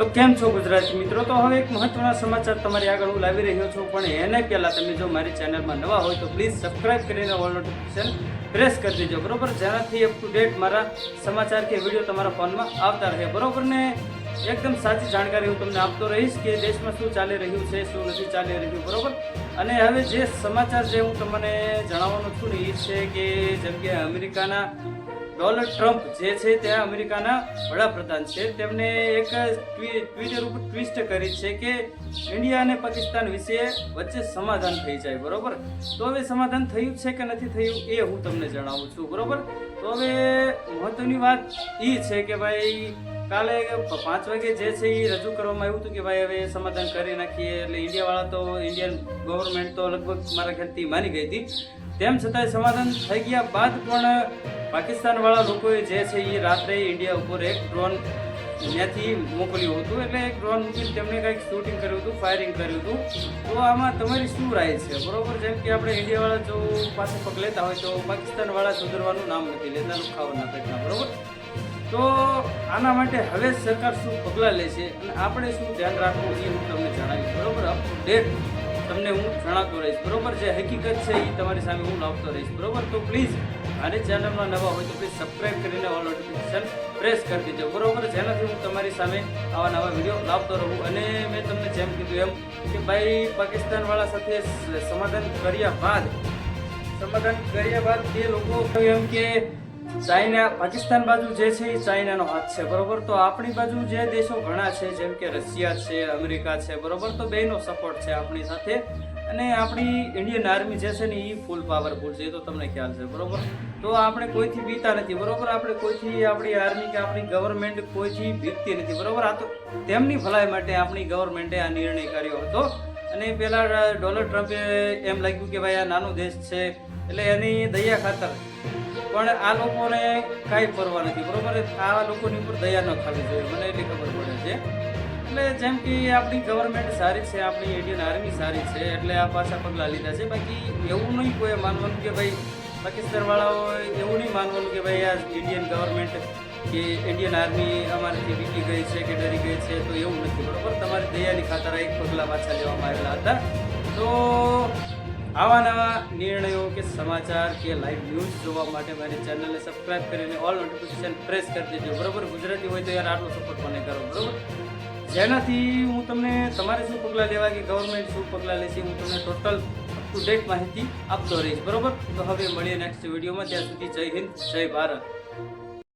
તો કેમ છો ગુજરાતી મિત્રો? તો હવે એક મહત્વના સમાચાર તમારી આગળ હું લાવી રહ્યો છું, પણ એને પહેલા તમે જો મારી ચેનલમાં નવા હોય તો પ્લીઝ સબસ્ક્રાઈબ કરીને ઓલ નોટિફિકેશન પ્રેસ કરી દેજો, બરોબર? જેનાથી અપ ટુ ડેટ મારા સમાચાર કે વીડિયો તમારા ફોનમાં આવતા રહે, બરોબર? ને એકદમ સાચી જાણકારી હું તમને આપતો રહીશ કે દેશમાં શું ચાલી રહ્યું છે, શું નથી ચાલી રહ્યું, બરોબર? અને હવે જે સમાચાર જે હું તમને જણાવવાનો છું ને એ છે કે જેમ કે અમેરિકાના ડોનાલ્ડ ટ્રમ્પ જે છે તે અમેરિકાના વડાપ્રધાન છે. તેમણે એક ટ્વિટર ઉપર ટ્વિસ્ટ કરી છે કે ઇન્ડિયા અને પાકિસ્તાન વિશે વચ્ચે સમાધાન થઈ જાય, બરોબર? તો હવે સમાધાન થયું છે કે નથી થયું એ હું તમને જણાવું છું, બરોબર? તો હવે મહત્વની વાત એ છે કે ભાઈ, કાલે પાંચ વાગે જે છે એ રજૂ કરવામાં આવ્યું હતું કે ભાઈ હવે સમાધાન કરી નાખીએ, એટલે ઇન્ડિયાવાળા તો, ઇન્ડિયન ગવર્મેન્ટ તો લગભગ મારા ખ્યાલથી માની ગઈ હતી. તેમ છતાંય સમાધાન થઈ ગયા બાદ પણ પાકિસ્તાનવાળા લોકોએ જે છે એ રાત્રે ઇન્ડિયા ઉપર એક ડ્રોન ત્યાંથી મોકલ્યું હતું. એટલે એક ડ્રોન મૂકીને તેમણે કંઈક શૂટિંગ કર્યું હતું, ફાયરિંગ કર્યું હતું. તો આમાં તમારી શું રાય છે? બરોબર? જેમ કે આપણે ઇન્ડિયાવાળા જો પાસે પગ લેતા હોય તો પાકિસ્તાનવાળા સુધરવાનું નામ નથી લેતા ખાવાના પેટના બરોબર? તો આના માટે હવે સરકાર શું પગલાં લે છે અને આપણે શું ધ્યાન રાખવું એ હું તમને જણાવીશ, બરાબર? અપ ટુ ડેટ તમને હું જણાવતો રહીશ. બરોબર જે હકીકત છે એ તમારી સામે હું લાવતો રહીશ. બરોબર? તો પ્લીઝ મારી ચેનલમાં નવા હોય તો પ્લીઝ સબસ્ક્રાઈબ કરીને ઓલ નોટિફિકેશન પ્રેસ કરી દેજો. બરોબર? જેનાથી હું તમારી સામે આવા નવા વીડિયો લાવતો રહું. અને મેં તમને જેમ કીધું એમ કે ભાઈ, પાકિસ્તાનવાળા સાથે સમાધાન કર્યા બાદ, સમાધાન કર્યા બાદ તે લોકો એમ કે ચાઇના પાકિસ્તાન બાજુ જે છે એ ચાઇનાનો હાથ છે, બરોબર? તો આપણી બાજુ જે દેશો ઘણા છે, જેમ કે રશિયા છે, અમેરિકા છે, બરોબર? તો બેનો સપોર્ટ છે આપણી સાથે. અને આપણી ઇન્ડિયન આર્મી જે છે ને એ ફૂલ પાવરફુલ છે, એ તો તમને ખ્યાલ છે, બરોબર? તો આપણે કોઈથી બીતા નથી, બરોબર? આપણે કોઈથી આપણી આર્મી કે આપણી ગવર્મેન્ટ કોઈથી બીકતી નથી, બરોબર? આ તો તેમની ભલાઈ માટે આપણી ગવર્મેન્ટે આ નિર્ણય કર્યો હતો. અને પહેલાં ડોનાલ્ડ ટ્રમ્પે એમ લાગ્યું કે ભાઈ આ નાનો દેશ છે, એટલે એની દયા ખાતર પણ આ લોકોને કાંઈ પરવા નથી, બરોબર? આ લોકોની ઉપર દયા ન ખાવી જોઈએ, મને એટલી ખબર પડે છે. એટલે જેમ કે આપણી ગવર્મેન્ટ સારી છે, આપણી ઇન્ડિયન આર્મી સારી છે, એટલે આ પાછા પગલાં લીધા છે. બાકી એવું નહીં કોઈ માનવાનું કે ભાઈ પાકિસ્તાનવાળાઓ એવું નહીં માનવાનું કે ભાઈ આ ઇન્ડિયન ગવર્મેન્ટ કે ઇન્ડિયન આર્મી અમારાથી વીકી ગઈ છે કે ડરી ગઈ છે, તો એવું નથી, બરોબર? તમારી દયાની ખાતર એક પગલાં પાછા લેવામાં આવેલા હતા. તો આવા નવા નિર્ણયો કે સમાચાર કે લાઈવ ન્યૂઝ જોવા માટે મારી ચેનલને સબસ્ક્રાઇબ કરીને ઓલ નોટિફિકેશન પ્રેસ કરી દેજો. બરોબર? ગુજરાતી હોય તો યાર આટલો સપોર્ટ મને કરો? બરાબર? જેનાથી હું તમને તમારે શું પગલાં લેવા કે ગવર્મેન્ટ શું પગલાં લેશે હું તમને ટોટલ ટુ ડેટ માહિતી આપતો રહીશ. બરોબર? તો હવે મળીએ નેક્સ્ટ વિડીયોમાં ત્યાં સુધી જય હિન્દ, જય ભારત.